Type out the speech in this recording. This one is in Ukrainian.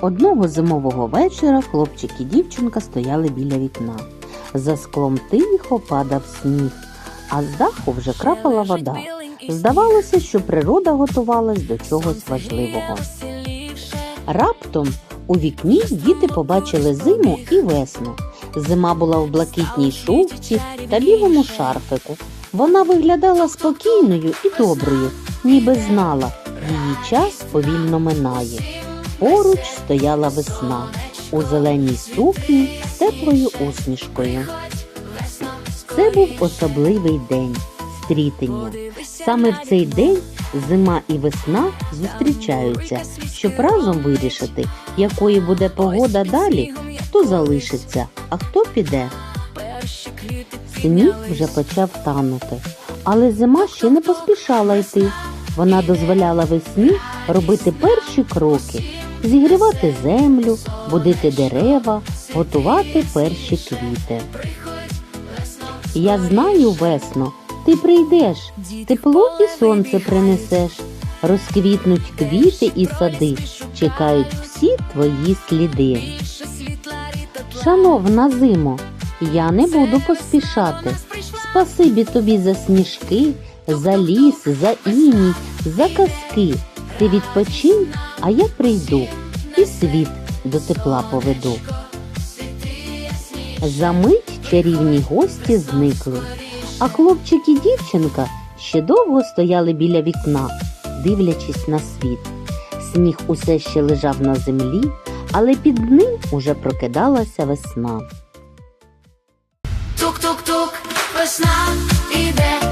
Одного зимового вечора хлопчик і дівчинка стояли біля вікна. За склом тихо падав сніг, а з даху вже крапала вода. Здавалося, що природа готувалась до чогось важливого. Раптом у вікні діти побачили зиму і весну. Зима була в блакитній шубці та білому шарфику. Вона виглядала спокійною і доброю, ніби знала, її час повільно минає. Поруч стояла весна у зеленій сукні з теплою усмішкою. Це був особливий день стрітення. Саме в цей день зима і весна зустрічаються, щоб разом вирішити, якою буде погода далі, хто залишиться, а хто піде. Сніг вже почав танути, але зима ще не поспішала йти. Вона дозволяла весні робити перші кроки, зігрівати землю, будити дерева, готувати перші квіти. Я знаю, весно, ти прийдеш, тепло і сонце принесеш, розквітнуть квіти і сади, чекають всі твої сліди. Шановна зимо, я не буду поспішати. Спасибі тобі за сніжки, за ліс, за іній, за казки. Ти відпочинь, а я прийду і світ до тепла поведу. За мить чарівні гості зникли, а хлопчик і дівчинка ще довго стояли біля вікна, дивлячись на світ. Сніг усе ще лежав на землі, але під ним уже прокидалася весна. Тук-тук-тук, весна іде.